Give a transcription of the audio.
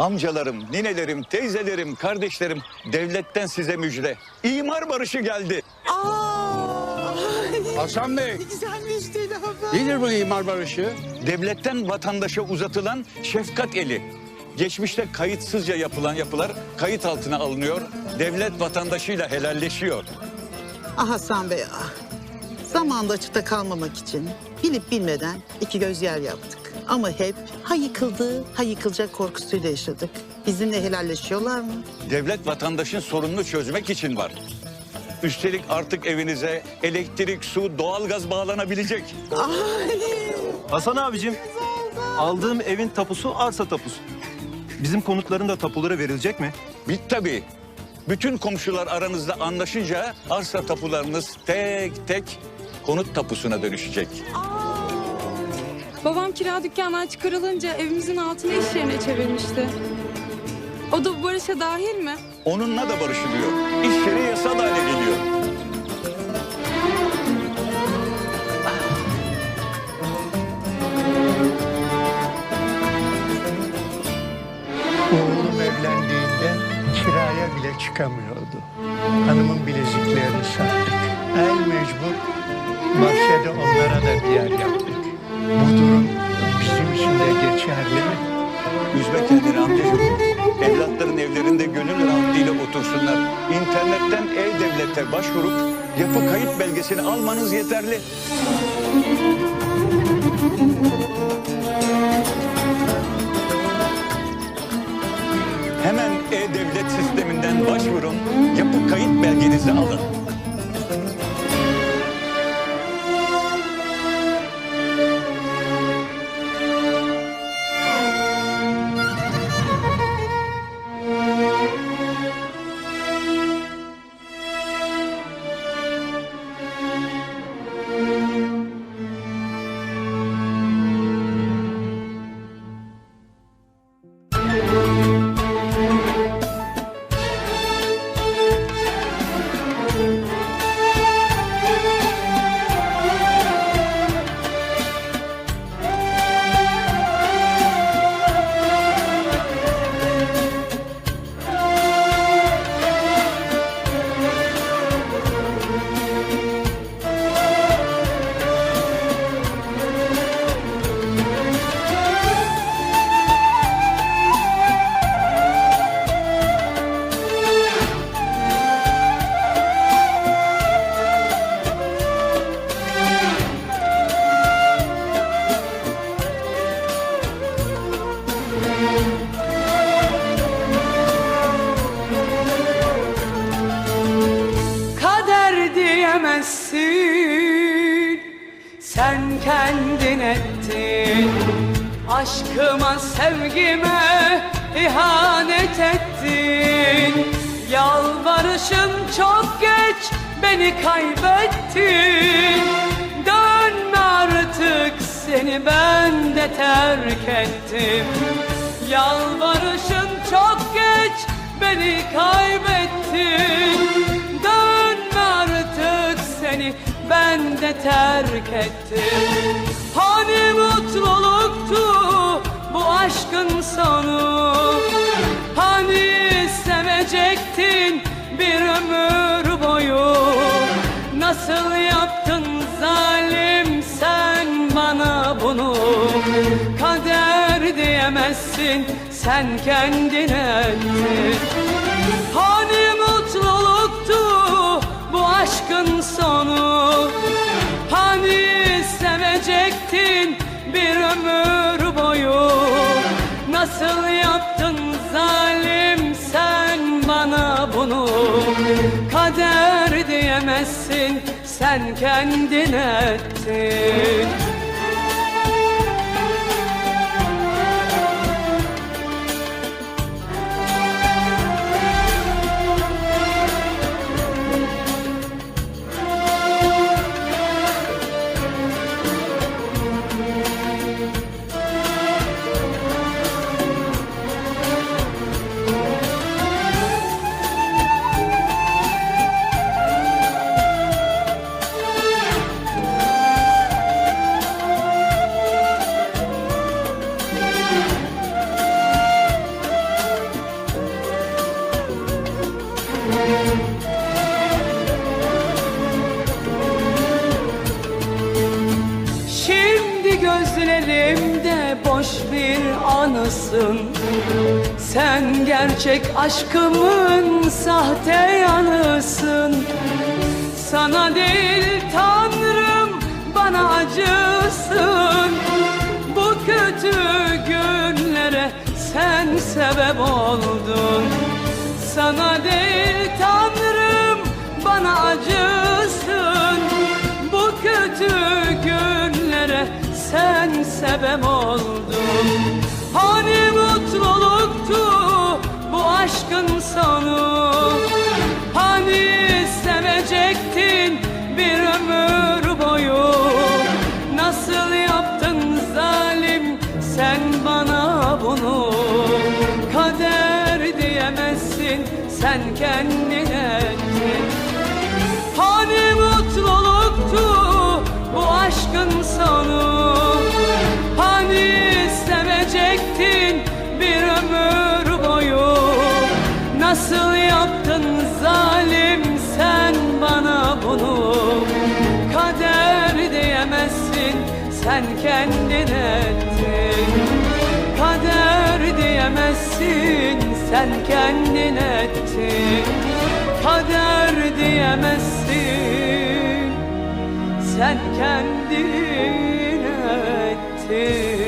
Amcalarım, ninelerim, teyzelerim, kardeşlerim devletten size müjde. İmar barışı geldi. Aa! Hasan Bey, güzel müjdeli haber. nedir bu imar barışı? Devletten vatandaşa uzatılan şefkat eli. Geçmişte kayıtsızca yapılan yapılar kayıt altına alınıyor. Devlet vatandaşıyla helalleşiyor. Ah Hasan Bey ah. Zamanda açıkta kalmamak için bilip bilmeden iki göz yer yaptık. Ama hep ha yıkıldı ha yıkılacak korkusuyla yaşadık. Bizimle helalleşiyorlar mı? Devlet vatandaşın sorununu çözmek için var. Üstelik artık evinize elektrik, su, doğalgaz bağlanabilecek. Ay! Hasan abicim, aldığım evin tapusu arsa tapusu. Bizim konutların da tapuları verilecek mi? Bit tabii. Bütün komşular aranızda anlaşınca arsa tapularınız tek tek konut tapusuna dönüşecek. Babam kira dükkandan çıkarılınca evimizin altını iş yerine çevirmişti. O da bu barışa dahil mi? Onunla da barışılıyor. İş yeri yasal hale geliyor. Oğlum evlendiğinde kiraya bile çıkamıyordu. Hanımın bileziklerini sattık. El mecbur bahçede onlara da bir yer yaptık. Bu durum bizim için de geçerli mi? Üzme kendini amcacığım. Evlatların evlerinde gönül rahatlığıyla otursunlar. İnternetten E-Devlet'e başvurup yapı kayıt belgesini almanız yeterli. Kader Aşkıma sevgime ihanet ettin. Yalvarışım çok geç beni kaybettin. Dönme artık seni ben de terk ettim. Yalvarışın çok geç beni kaybettin. Dönme artık seni ben de terk ettim Hani mutluluktu bu aşkın sonu. Hani sevecektin bir ömür boyu? Nasıl yaptın zalim sen bana bunu? Kader diyemezsin sen kendin ettin sen kendin ettin boş bir anısın. Sen gerçek aşkımın sahte yanısın. Sana değil Tanrım bana acısın. Bu kötü günlere sen sebep oldun. Sana değil sen sebep oldun Hani mutluluktu bu aşkın sonu? Hani sevecektin bir ömür boyu? Nasıl yaptın zalim sen bana bunu? Kader diyemezsin sen kendine diyemezsin sen kendin ettin. Kader diyemezsin sen kendin ettin. Kader diyemezsin sen kendin ettin